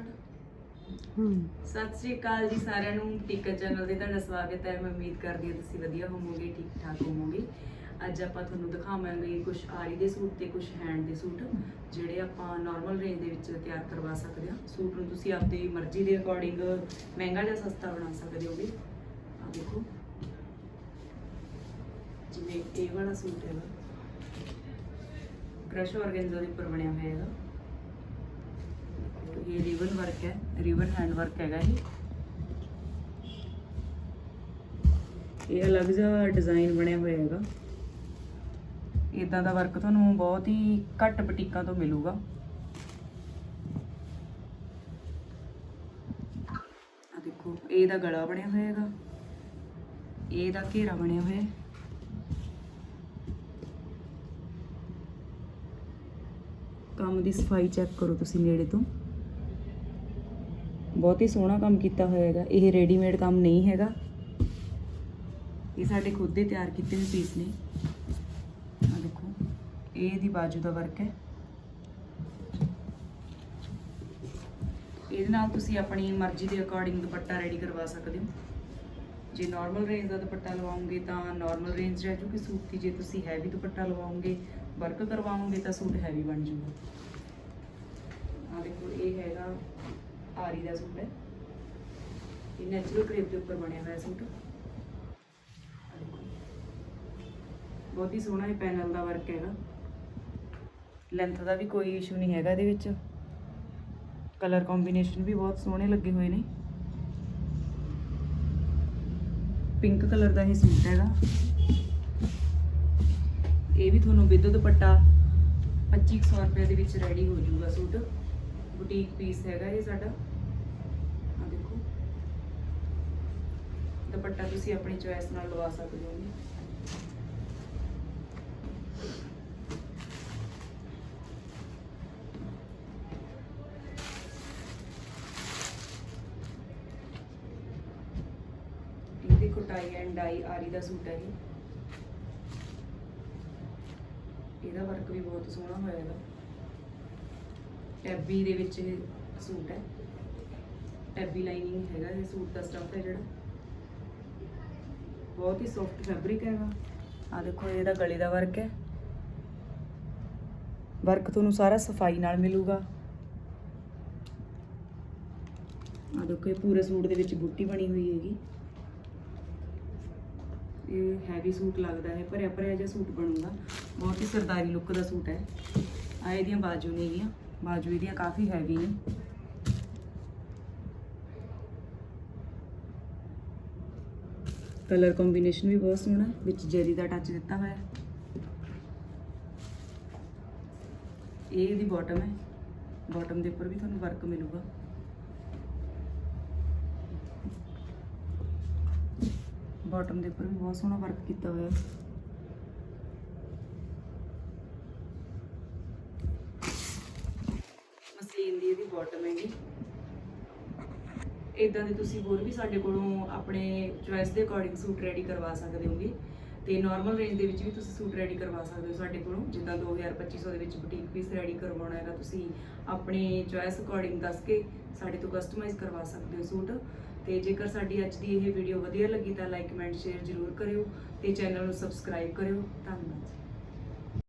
Start ਹੂੰ। ਸਤਿ ਸ੍ਰੀ ਅਕਾਲ ਜੀ ਸਾਰਿਆਂ ਨੂੰ ਟਿਕਟ ਚੈਨਲ ਤੇ ਤੁਹਾਡਾ ਸਵਾਗਤ ਹੈ। ਮੈਂ ਉਮੀਦ ਕਰਦੀ ਹਾਂ ਤੁਸੀਂ ਵਧੀਆ ਹੋਵੋਗੇ ਠੀਕ ਠਾਕ ਹੋਵੋਗੇ। ਅੱਜ ਆਪਾਂ ਤੁਹਾਨੂੰ ਦਿਖਾਵਾਂਗੇ ਕੁਝ ਆਰੀ ਦੇ ਸੂਟ ਤੇ ਕੁਝ ਹੈਂਡ ਦੇ ਸੂਟ ਜਿਹੜੇ ਆਪਾਂ ਨਾਰਮਲ ਰੇਂਜ ਦੇ ਵਿੱਚ ਤਿਆਰ ਕਰਵਾ ਸਕਦੇ ਹਾਂ। ਸੂਟ ਨੂੰ ਤੁਸੀਂ ਆਪਣੀ ਮਰਜ਼ੀ ਦੇ ਅਕੋਰਡਿੰਗ ਮਹਿੰਗਾ ਜਾਂ ਸਸਤਾ ਬਣਾ ਸਕਦੇ ਹੋਗੇ। ਆ ਦੇਖੋ। ਜਿਵੇਂ ਇਹ ਵਾਲਾ ਸੂਟ ਹੈਗਾ। ਕ੍ਰਸ਼ ਆਰਗੈਂਜ਼ਾ ਦੇ ਉੱਪਰ ਬਣਿਆ ਹੋਇਆ ਦੇਖੋ, ਇਹ ਰਿਬਨ ਵਰਕ ਹੈ ਰਿਬਨ ਹੈਂਡ ਵਰਕ ਹੈਗਾ ਇਹ। ਇਹ ਅਲੱਗ ਜਿਹਾ ਡਿਜ਼ਾਈਨ ਬਣਿਆ ਹੋਇਆ ਹੈਗਾ। ਇਦਾਂ ਦਾ ਵਰਕ ਤੁਹਾਨੂੰ ਬਹੁਤ ਹੀ ਘੱਟ ਬੁਟੀਕਾਂ ਤੋਂ ਮਿਲੂਗਾ। ਆ ਦੇਖੋ, ਇਹ ਦਾ ਗਲਾ ਬਣਿਆ ਹੋਇਆ ਹੈਗਾ। ਇਹ ਦਾ ਘੇਰਾ ਬਣਿਆ ਹੋਇਆ। ਕੰਮ ਦੀ ਸਫ਼ਾਈ ਚੈੱਕ ਕਰੋ ਤੁਸੀਂ ਨੇੜੇ ਤੋਂ। ਬਹੁਤ ਹੀ ਸੋਹਣਾ ਕੰਮ ਕੀਤਾ ਹੋਇਆ ਹੈਗਾ। ਇਹ ਰੈਡੀਮੇਡ ਕੰਮ ਨਹੀਂ ਹੈਗਾ। ਇਹ ਸਾਡੇ ਖੁਦ ਦੇ ਤਿਆਰ ਕੀਤੇ ਹੋਏ ਪੀਸ ਨੇ। ਆ ਦੇਖੋ, ਇਹ ਇਹਦੀ ਬਾਜੂ ਦਾ ਵਰਕ ਹੈ। ਇਹਦੇ ਨਾਲ ਤੁਸੀਂ ਆਪਣੀ ਮਰਜ਼ੀ ਦੇ ਅਕੋਰਡਿੰਗ ਦੁਪੱਟਾ ਰੈਡੀ ਕਰਵਾ ਸਕਦੇ ਹੋ। ਜੇ ਨਾਰਮਲ ਰੇਂਜ ਦਾ ਦੁਪੱਟਾ ਲਵਾਉਂਗੇ ਤਾਂ ਨਾਰਮਲ ਰੇਂਜ ਰਹਿ ਜੂਗੀ। ਸੂਟ ਦੀ ਜੇ ਤੁਸੀਂ ਹੈਵੀ ਦੁਪੱਟਾ ਲਵਾਉਂਗੇ ਵਰਕ ਕਰਵਾਓਗੇ ਤਾਂ ਸੂਟ ਹੈਵੀ ਬਣ ਜੂਗਾ। ਆ ਦੇਖੋ, ਇਹ ਹੈਗਾ ਆਰੀ ਦਾ ਸੂਟ ਹੈ। ਇਹ ਨੈਚੁਰਲ ਕ੍ਰੇਪ ਦੇ ਉੱਪਰ ਬਣਿਆ ਹੋਇਆ ਸੂਟ। ਬਹੁਤ ਹੀ ਸੋਹਣਾ ਇਹ ਪੈਨਲ ਦਾ ਵਰਕ ਹੈਗਾ। ਲੈਂਥ ਦਾ ਵੀ ਕੋਈ ਇਸ਼ੂ ਨਹੀਂ ਹੈਗਾ ਇਹਦੇ ਵਿੱਚ। ਕਲਰ ਕੰਬੀਨੇਸ਼ਨ ਵੀ ਬਹੁਤ ਸੋਹਣੇ ਲੱਗੇ ਹੋਏ ਨੇ। ਪਿੰਕ ਕਲਰ ਦਾ ਇਹ ਸੂਟ ਹੈਗਾ। ਇਹ ਵੀ ਤੁਹਾਨੂੰ ਵਿਦ ਦੁਪੱਟਾ 2500 ਰੁਪਏ ਦੇ ਵਿੱਚ ਰੈਡੀ ਹੋ ਜਾਊਗਾ ਸੂਟ। ਬੁਟੀਕ ਪੀਸ ਹੈਗਾ ਇਹ ਸਾਡਾ। ਆ ਦੇਖੋ। ਦੁਪੱਟਾ ਤੁਸੀਂ ਆਪਣੀ ਚੋਇਸ ਨਾਲ ਲਵਾ ਸਕਦੇ ਹੋ। ਜੀ ਇਹ ਦੇਖੋ ਐਂਡ ਡਾਈ ਆਰੀ ਦਾ ਸੂਟ ਹੈ ਇਹ। ਇਹਦਾ ਵਰਕ ਵੀ ਬਹੁਤ ਸੋਹਣਾ ਹੋਇਆ ਹੈਗਾ। ਟੈਬੀ ਦੇ ਵਿੱਚ ਇਹ ਸੂਟ ਹੈ। ਟੈਬੀ ਲਾਈਨਿੰਗ ਹੈਗਾ ਇਹ ਸੂਟ ਦਾ ਸਟਫ ਹੈ ਜਿਹੜਾ। ਬਹੁਤ ਹੀ ਸੌਫਟ ਫੈਬਰਿਕ ਹੈਗਾ। ਆ ਦੇਖੋ, ਇਹਦਾ ਗਲੇ ਦਾ ਵਰਕ ਹੈ। ਵਰਕ ਤੁਹਾਨੂੰ ਸਾਰਾ ਸਫ਼ਾਈ ਨਾਲ ਮਿਲੂਗਾ। ਆ ਦੇਖੋ, ਇਹ ਪੂਰੇ ਸੂਟ ਦੇ ਵਿੱਚ ਬੂਟੀ ਬਣੀ ਹੋਈ ਹੈਗੀ। ਇਹ ਹੈਵੀ ਸੂਟ ਲੱਗਦਾ ਹੈ ਭਰਿਆ ਭਰਿਆ ਜਿਹਾ ਸੂਟ ਬਣੂਗਾ। ਬਹੁਤ ਹੀ ਸਰਦਾਰੀ ਲੁੱਕ ਦਾ ਸੂਟ ਹੈ। ਆ ਇਹਦੀਆਂ ਬਾਜੂ ਨੇਗੀਆਂ ਬਾਜੂ ਇਹਦੀਆਂ ਕਾਫੀ ਹੈਵੀ ਨੇ। ਕਲਰ ਕੰਬੀਨੇਸ਼ਨ ਵੀ ਬਹੁਤ ਸੋਹਣਾ ਵਿੱਚ ਜਰੀ ਦਾ ਟੱਚ ਦਿੱਤਾ ਹੋਇਆ ਇਹ ਇਹਦੀ ਬਾਟਮ ਹੈ। ਬਾਟਮ ਦੇ ਉੱਪਰ ਵੀ ਤੁਹਾਨੂੰ ਵਰਕ ਮਿਲੂਗਾ। ਬਾਟਮ ਦੇ ਉੱਪਰ ਵੀ ਬਹੁਤ ਸੋਹਣਾ ਵਰਕ ਕੀਤਾ ਹੋਇਆ ਹੈ। ਮਸਲੀਨ ਦੀ ਇਹਦੀ ਬਾਟਮ ਹੈਗੀ। ਇਦਾਂ ਦੇ ਤੁਸੀਂ ਹੋਰ ਵੀ ਸਾਡੇ ਕੋਲੋਂ ਆਪਣੇ ਚੁਆਇਸ ਦੇ ਅਕੋਰਡਿੰਗ ਸੂਟ ਰੈਡੀ ਕਰਵਾ ਸਕਦੇ ਹੋਗੇ। ਤੇ ਨਾਰਮਲ ਰੇਂਜ ਦੇ ਵਿੱਚ ਵੀ ਤੁਸੀਂ ਸੂਟ ਰੈਡੀ ਕਰਵਾ ਸਕਦੇ ਹੋ ਸਾਡੇ ਕੋਲੋਂ। ਜਿੱਦਾਂ 2000 2500 ਦੇ ਵਿੱਚ ਬੁਟੀਕ ਪੀਸ ਰੈਡੀ ਕਰਵਾਉਣਾ ਹੈਗਾ, ਤੁਸੀਂ ਆਪਣੇ ਚੁਆਇਸ ਅਕੋਰਡਿੰਗ ਦੱਸ ਕੇ ਸਾਡੇ ਤੋਂ ਕਸਟਮਾਈਜ਼ ਕਰਵਾ ਸਕਦੇ ਹੋ ਸੂਟ ਤੇ ਜੇਕਰ ਸਾਡੀ ਅੱਜ ਦੀ ਇਹ ਵੀਡੀਓ ਵਧੀਆ ਲੱਗੀ ਤਾਂ ਲਾਈਕ ਕਮੈਂਟ ਸ਼ੇਅਰ ਜ਼ਰੂਰ ਕਰਿਓ ਤੇ ਚੈਨਲ ਨੂੰ ਸਬਸਕ੍ਰਾਈਬ ਕਰਿਓ। ਧੰਨਵਾਦ।